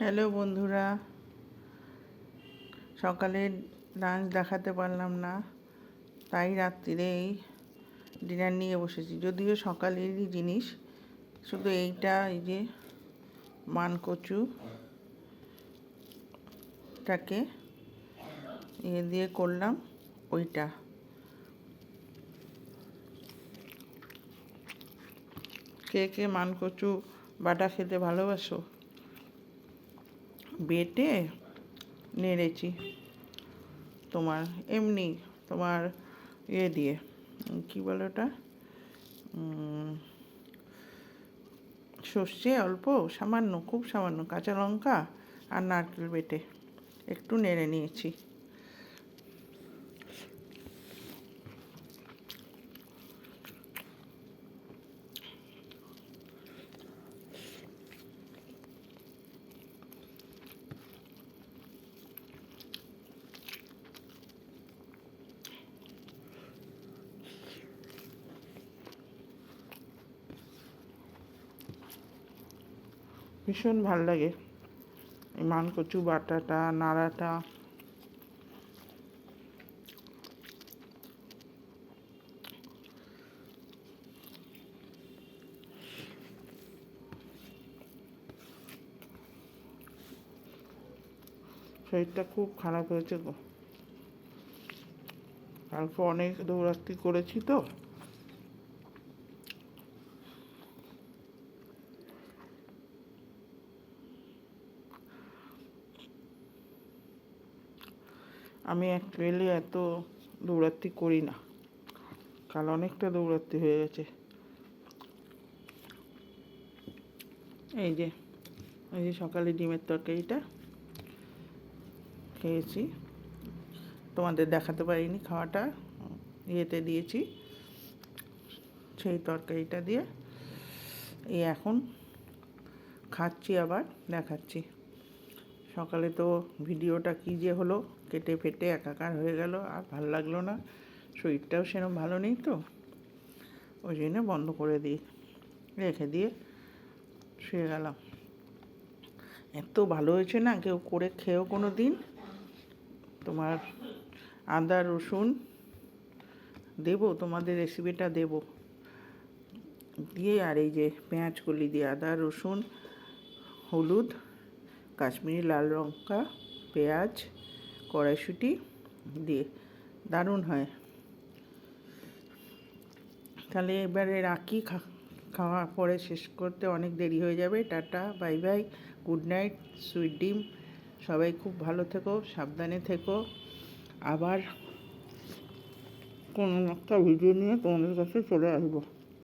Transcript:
Hello বন্ধুরা। সকালে lunch দেখাতে পারলাম না, তাই রাত্রিরে এই ডিনার নিয়ে বসেছি। যদিও সকালেরই জিনিস, শুধু এইটা, এই যে মানকচু টাকে ইয়ে দিয়ে করলাম, ওইটা। কে কে মানকচু বাটা খেতে ভালোবাসো? বেটে নেড়েছি তোমার, এমনি তোমার ইয়ে দিয়ে, কী বলে ওটা? সর্ষে অল্প, সামান্য, খুব সামান্য, কাঁচা লঙ্কা আর নারকেল বেটে, একটু নেড়ে নিয়েছি। ভীষণ ভালো লাগে। এই মানকচু, বাটাটা, নাড়াটা। শরীরটা খুব খারাপ হয়েছে গো। কালকে অনেক দৌড়াত্তি করেছি তো। আমি অ্যাকচুয়ালি এত দৌড়াত্তি করি না। কাল অনেকটা দৌড়াত্তি হয়ে গেছে। এই যে এই যে সকালে ডিমের তরকারিটা খেয়েছি। তোমাদের দেখাতে পারিনি খাওয়াটা, ইয়েতে দিয়েছি সেই তরকারিটা দিয়ে। এই এখন খাচ্ছি আবার, দেখাচ্ছি। সকালে তো ভিডিওটা কী যে হলো, কেটে ফেটে একাকার হয়ে গেল, আর ভালো লাগল না। শরীরটাও সেরকম ভালো নেই তো। ওই জন্য বন্ধ করে দিই রেখে দিয়ে শুয়ে গেলাম। এত ভালো হয়েছে না, কেউ করে খেয়েও কোনো দিন। তোমার আদা, রসুন দেবো, তোমাদের রেসিপিটা দেবো। দিয়ে আর এই যে পেঁয়াজ কলি দিয়ে আদা, রসুন, হলুদ কাশ্মীরি লাল লঙ্কা, পেঁয়াজ, কড়াইশুঁটি দিয়ে দারুণ হয়। তাহলে এবারে রাখি খাওয়া পরে শেষ করতে অনেক দেরি হয়ে যাবে। Tata, bye bye, good night, sweet dream. সবাই খুব ভালো থেকো, সাবধানে থেকো। আবার কোনো একটা ভিডিও নিয়ে তোমাদের কাছে চলে আসব।